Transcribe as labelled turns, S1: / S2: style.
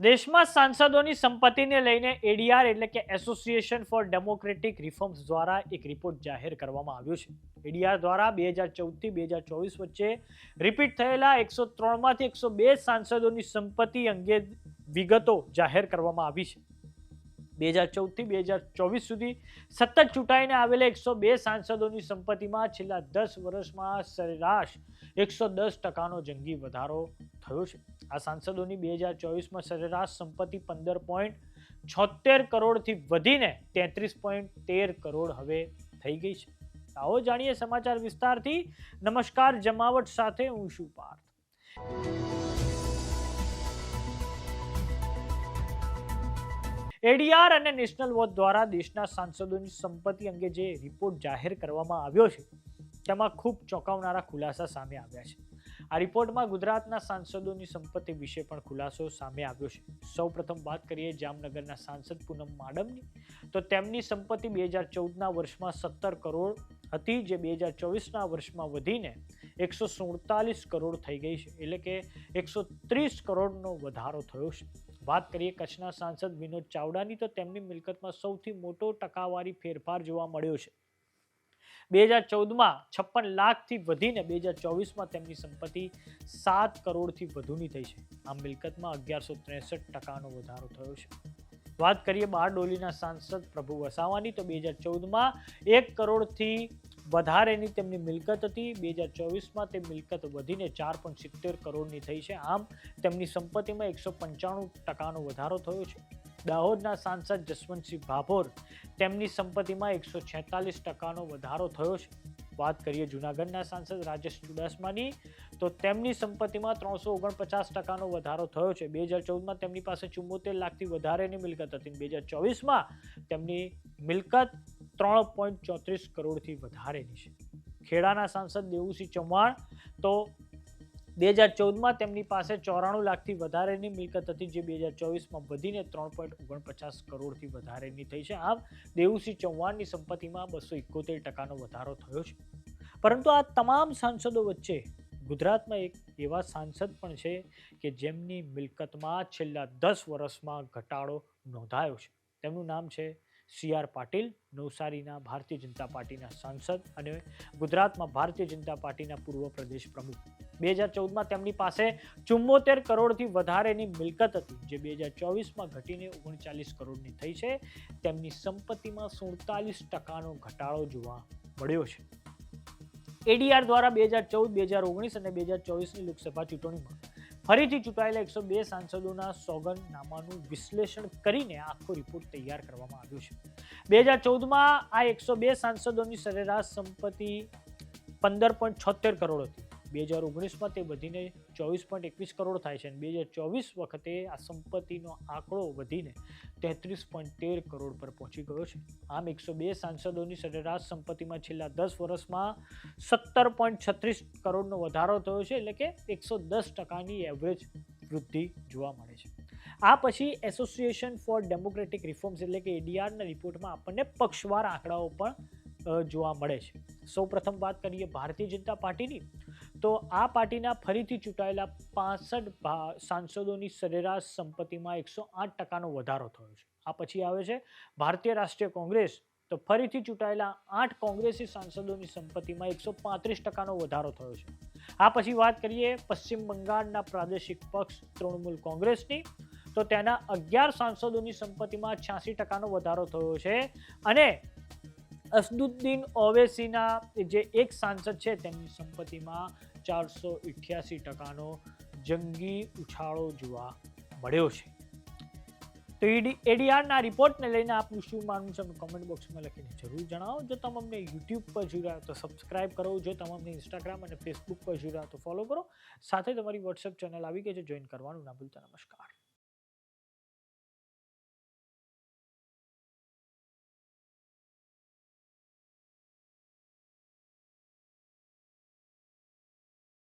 S1: દેશમાં સાંસદોની સંપત્તિને લઈને એડીઆર એટલે કે એસોસિએશન ફોર ડેમોક્રેટિક રિફોર્મ્સ દ્વારા એક રિપોર્ટ જાહેર કરવામાં આવ્યો છે. એડીઆર દ્વારા બે હજાર ચૌદથી બે હજાર ચોવીસ વચ્ચે રિપીટ થયેલા એકસો ત્રણમાંથી એકસો બે સાંસદોની સંપત્તિ અંગે વિગતો જાહેર કરવામાં આવી છે. બે હજાર ચૌદથી બે હજાર ચોવીસ સુધી સતત ચૂંટાઈને આવેલા એકસો બે સાંસદોની સંપત્તિમાં છેલ્લા દસ વર્ષમાં સરેરાશ એકસો દસ ટકાનો જંગી વધારો થયો છે. આ સાંસદોની બે હજાર ચોવીસમાં સરેરાશ સંપત્તિ પંદર પોઈન્ટ છોતેર કરોડથી વધીને તેત્રીસ પોઈન્ટ તેર કરોડ હવે થઈ ગઈ છે. આવો જાણીએ સમાચાર વિસ્તારથી. નમસ્કાર, જમાવટ સાથે હું શું પાર્થ. એડીઆર અને નેશનલ વોચ દ્વારા દેશના સાંસદોની સંપત્તિ અંગે જે રિપોર્ટ જાહેર કરવામાં આવ્યો છે, તેમાં ખૂબ ચોંકાવનારા ખુલાસા સામે આવ્યા છે. આ રિપોર્ટમાં ગુજરાતના સાંસદોની સંપત્તિ વિશે પણ ખુલાસો સામે આવ્યો છે. સૌપ્રથમ વાત કરીએ જામનગરના સાંસદ પૂનમ માડમની. તો તેમની સંપત્તિ બે હજાર ચૌદના વર્ષમાં સત્તર કરોડ હતી, જે બે હજાર ચોવીસના વર્ષમાં વધીને એકસો સુડતાલીસ કરોડ થઈ ગઈ છે. એટલે કે એકસો ત્રીસ કરોડનો વધારો થયો છે. વાત કરીએ કચ્છના સાંસદ વિનોદ ચાવડાની, તો તેમની મિલકતમાં સૌથી મોટો ટકાવારી ફેરફાર જોવા મળ્યો છે. બે હજાર ચૌદમાં છપ્પન લાખથી વધીને બે હજાર ચોવીસમાં તેમની સંપત્તિ સાત કરોડથી વધુની થઈ છે. આ મિલકતમાં અગિયારસો ત્રેસઠ ટકાનો વધારો થયો છે. વાત કરીએ બારડોલીના સાંસદ પ્રભુ વસાવાની, તો બે હજાર ચૌદમાં એક કરોડથી વધારેની તેમની મિલકત હતી. બે હજાર ચોવીસમાં તે મિલકત વધીને ચાર પોઈન્ટ સિત્તેર કરોડની થઈ છે. આમ, તેમની સંપત્તિમાં એકસો પંચાણું ટકાનો વધારો થયો છે. દાહોદના સાંસદ જસવંતસિંહ ભાભોર તેમની સંપત્તિમાં એકસો છેતાલીસ ટકાનો વધારો થયો છે. વાત કરીએ જૂનાગઢના સાંસદ રાજેશ ચુડાસમાની, તો તેમની સંપત્તિમાં ત્રણસો ઓગણપચાસ ટકાનો વધારો થયો છે. બે હજાર ચૌદમાં તેમની પાસે ચુમ્મોતેર લાખથી વધારેની મિલકત હતી. બે હજાર ચોવીસમાં તેમની મિલકત ત્રણ પોઈન્ટ ચોત્રીસ કરોડથી વધારેની છે. ખેડાના સાંસદ દેવુસિંહ ચૌહાણ તો બે હજાર ચૌદમાં તેમની પાસે ચોરાણું લાખથી વધારેની મિલકત હતી, જે બે હજાર ચોવીસમાં વધીને ત્રણ પોઈન્ટ ઓગણપચાસ કરોડથી વધારેની થઈ છે. આમ, દેવુસિંહ ચૌહાણની સંપત્તિમાં બસો એકોતેર ટકાનો વધારો થયો છે. પરંતુ આ તમામ સાંસદો વચ્ચે ગુજરાતમાં એક એવા સાંસદ પણ છે કે જેમની મિલકતમાં છેલ્લા દસ વર્ષમાં ઘટાડો નોંધાયો છે. તેમનું નામ છે સી આર પાટીલ, નવસારીના ભારતીય જનતા પાર્ટીના સાંસદ અને ગુજરાતમાં ભારતીય જનતા પાર્ટીના પૂર્વ પ્રદેશ પ્રમુખ. બે હજાર ચૌદમાં તેમની પાસે ચુમ્મોતેર કરોડથી વધારેની મિલકત હતી, જે બે હજાર ચોવીસમાં ઘટીને ઓગણચાલીસ કરોડની થઈ છે. તેમની સંપત્તિમાં સુડતાલીસ ટકાનો ઘટાડો જોવા મળ્યો છે. એડીઆર દ્વારા બે હજાર ચૌદ, બે હજાર ઓગણીસ અને બે હજાર ચોવીસની લોકસભા ચૂંટણીમાં ફરીથી ચૂંટાયેલા એકસો બે સાંસદોના સોગંદનામાનું વિશ્લેષણ કરીને આખો રિપોર્ટ તૈયાર કરવામાં આવ્યો છે. બે હજાર ચૌદમાં આ એકસો બે સાંસદોની સરેરાશ સંપત્તિ પંદર પોઈન્ટ છોતેર કરોડ હતી. બે હજાર ઓગણીસમાં તે વધીને ચોવીસ પોઈન્ટ એકવીસ કરોડ થાય છે અને બે હજાર ચોવીસ વખતે આ સંપત્તિનો આંકડો વધીને તેત્રીસ પોઈન્ટ તેર કરોડ પર પહોંચી ગયો છે. આમ એકસો બે સાંસદોની સરેરાશ સંપત્તિમાં છેલ્લા દસ વર્ષમાં સત્તર પોઈન્ટ છત્રીસ કરોડનો વધારો થયો છે, એટલે કે એકસો દસ ટકાની એવરેજ વૃદ્ધિ જોવા મળે છે. આ પછી એસોસિએશન ફોર ડેમોક્રેટિક રિફોર્મ્સ એટલે કે એડીઆરના રિપોર્ટમાં આપણને પક્ષવાર આંકડાઓ પણ જોવા મળે છે. સૌપ્રથમ વાત કરીએ ભારતીય જનતા પાર્ટીની. તો આ પાર્ટીના ફરીથી ચૂંટાયેલા પાસઠ સાંસદોની સરેરાશ સંપત્તિમાં એકસો આઠ ટકાનો વધારો થયો છે. આ પછી આવે છે ભારતીય રાષ્ટ્રીય કોંગ્રેસ. તો ફરીથી ચૂંટાયેલા આઠ કોંગ્રેસી સાંસદોની સંપત્તિમાં એકસો પાંત્રીસ ટકાનો વધારો થયો છે. આ પછી વાત કરીએ પશ્ચિમ બંગાળના પ્રાદેશિક પક્ષ તૃણમૂલ કોંગ્રેસની. તો તેના અગિયાર સાંસદોની સંપત્તિમાં છ્યાસી ટકાનો વધારો થયો છે. અને અસદુદ્દીન ઓવેસીના જે એક સાંસદ છે, તેમની સંપત્તિમાં ચારસો ઇઠ્યાસી ટકાનો જંગી ઉછાળો જોવા મળ્યો છે. તો એડીઆરના રિપોર્ટને લઈને આપનું શું માનવું છે કમેન્ટ બોક્સમાં લખીને જરૂર જણાવો. જો તમે અમને યુટ્યુબ પર જોઈ તો સબસ્ક્રાઇબ કરો. જો તમે અમને ઇન્સ્ટાગ્રામ અને ફેસબુક પર જોઈ તો ફોલો કરો. સાથે તમારી વોટ્સએપ ચેનલ આવી ગઈ છે જોઈન કરવાનું ના ભૂલતા. નમસ્કાર.